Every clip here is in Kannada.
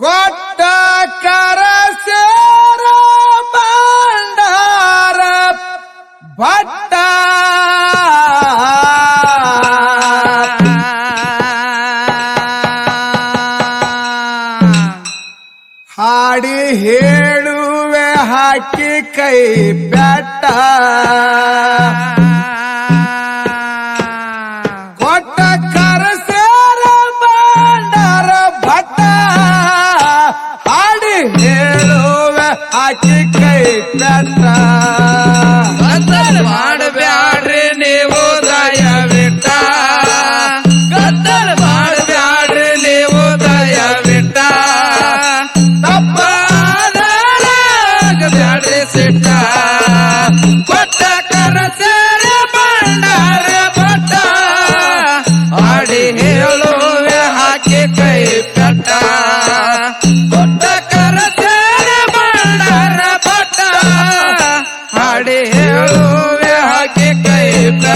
ಕೊಟ್ಟ ಕರ ಸೇರ ಭಟ್ಟ. ಹಾಡಿ ಹೇಳುವೆ ಹಾಕಿ ಕೈ ಬೆಟ್ಟ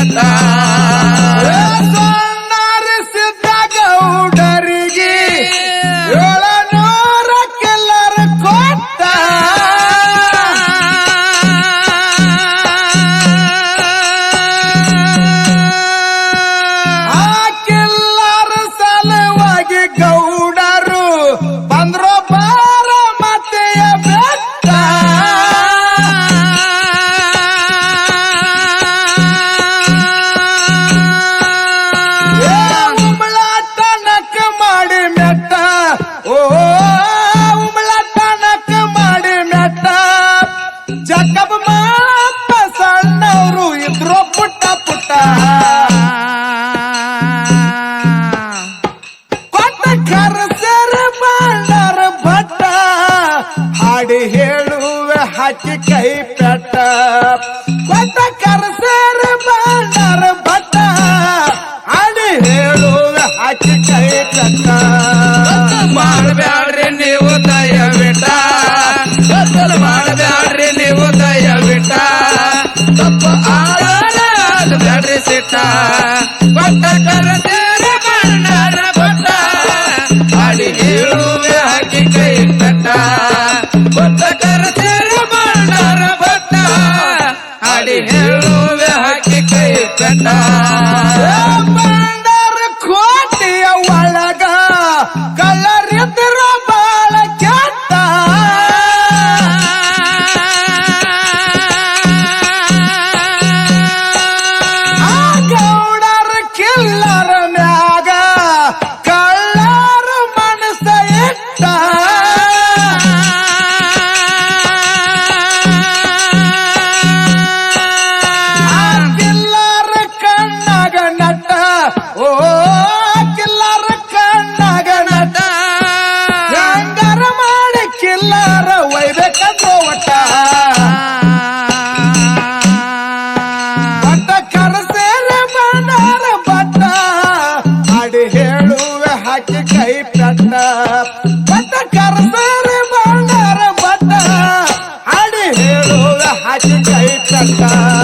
that I time. está.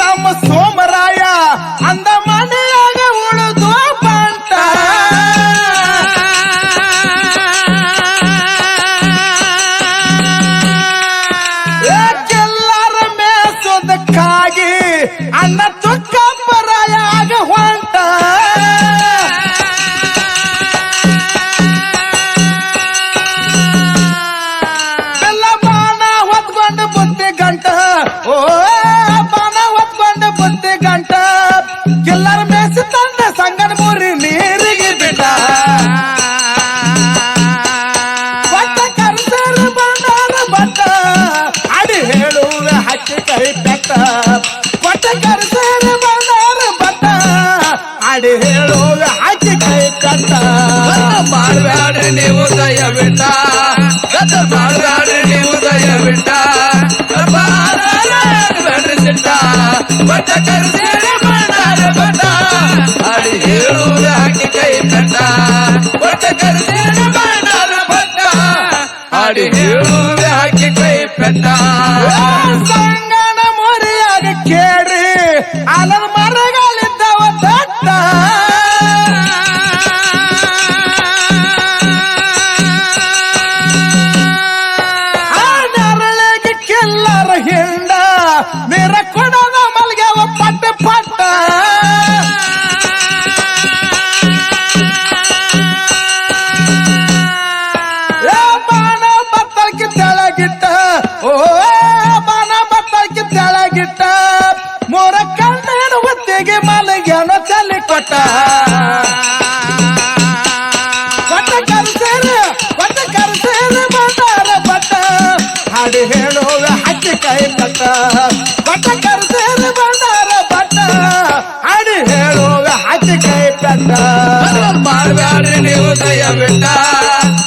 ತಮ್ಮ ಸೋ ಮಾಡಿ ಹೇಳು ಯಾಕೆ ಕೈ ಪೆಟ್ಟ ಸಂಗಣ ಮೊರೆಯಾಗ ಕೇಳ್ರಿ ಅಲದ ಮರಗಳಿದ್ದವ ದಟ್ಟ ಆ ನರಳಿಗೆ ಕೆಲ್ಲರ ಹಿಂಡ ನಿರಕ ಪಟ್ಟ ಪಟ್ಟ ಕರ್ದೇನ ಬಂಡಾರ ಪಟ್ಟ ಹಾಡು ಹೇಳುವ ಹತ್ತಿ ಕೈ ಪೆಟ್ಟ ಮಾಡಬ್ಯಾಡ್ರಿ ನೀವು ದಯ ಬಿಟ್ಟ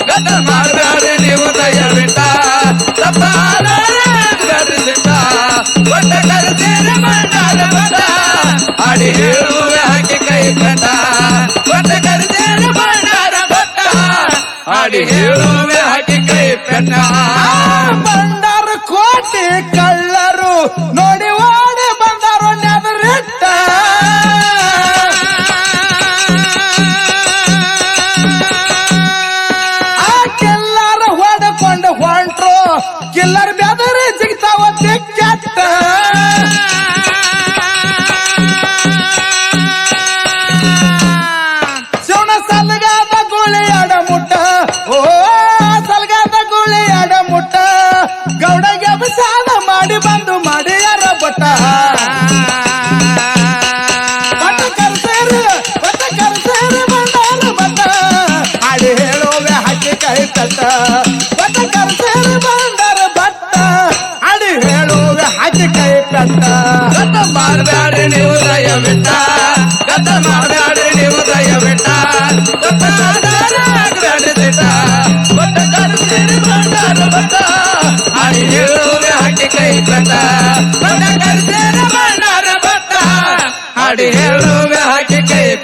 ಗದ ಮಾಡಬ್ಯಾಡ್ರಿ ನೀವು ದಯ ಬಿಟ್ಟ ತಪ್ಪಾಡ ಪಟ್ಟ ಕರ್ದೇನ ಬಂಡಾರ ಪಟ್ಟ ಹಾಡಿ ಹೇಳುವ ಹಕ್ಕಿ ಕೈ ಪಟ್ಟ ಪಟ್ಟ ಕರ್ದೇನ ಬಂಡಾರ ಪಟ್ಟ ಹಾಡಿ ಹೇಳುವ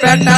பேட்டா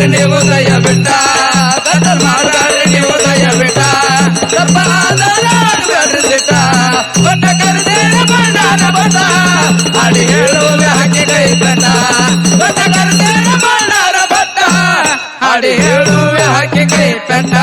ಮಾಡ್ಬ್ಯಾಡ್ರಿ ನೀವು ದಯ ಬಿಟ್ಟ. ಕತ್ತಲ್ ಮಾಡ್ಬ್ಯಾಡ್ರಿ ನೀವು ದಯ ಬಿಟ್ಟ ಬಟ್ಟ ಕರೆದೇನ ಬಣ್ಣಾನ ಬಟ್ಟ ಅಡಿ ಹೇಳುವೆ ಹಾಕಿ ಕೈ ಕಟ್ಟ ಬಣ್ಣ ಕರೆದೇನ ಹೇಳುವೆ ಹಾಕಿ ಕೈ ಪೆಟ್ಟ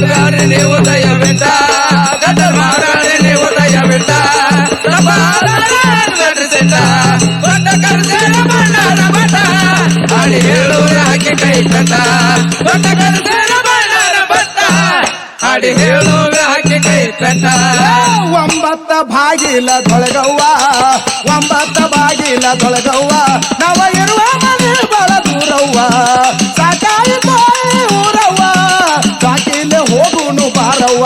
ಮಾಡ್ಬ್ಯಾಡ್ರಿ ನೀವು ದಯ ಬಿಟ್ಟ. ಕತ್ತಲ್ ಮಾಡ್ಬ್ಯಾಡ್ರಿ ನೀವು ದಯ ಹೇಳುವೆ ಹಾಕಿ ಹಾಕಿ ಒಂಬತ್ತ ಬಾಗಿಲ ತೊಳಗವ್ವ, ಒಂಬತ್ತ ಬಾಗಿಲ ತೊಳಗವ್ವ. ನವ ಇರುವ ಮನೆ ಬಳ ದೂರವ್ವ. ಹೋಗುನು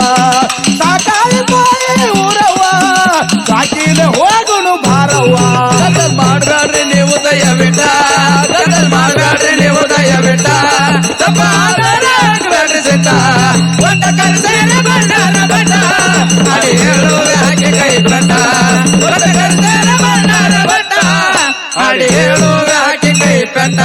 ಸಾಕಾಯಿ ಬಾಯಿ ಊರವ್ವ ಸಾಕಿಲೆ ಹೋಗುನು ಭಾರವ್ವ. ಗದಲ್ ಮಾಡ್ಬ್ಯಾಡ್ರಿ ನೀವು ದಯ ಬಿಟ್ಟ ಗದಲ್ ಮಾಡ್ಬ್ಯಾಡ್ರಿ ನೀವು ದಯ ಬಿಟ್ಟ ತಪ್ಪ ಆದ್ರಿ ಸಿಟ್ಟ ಬಟ್ಟ ಬಟ್ಟ. ಅಡಿ ಹೇಳುವೆ ಹಾಕಿ ಕೈ ಬಟ್ಟ. ಕರೆದೇನ ಬಣ್ಣಾನ ಬಟ್ಟ. ಅಡಿ ಹೇಳುವೆ ಹಾಕಿ ಕೈ ಪೆಟ್ಟ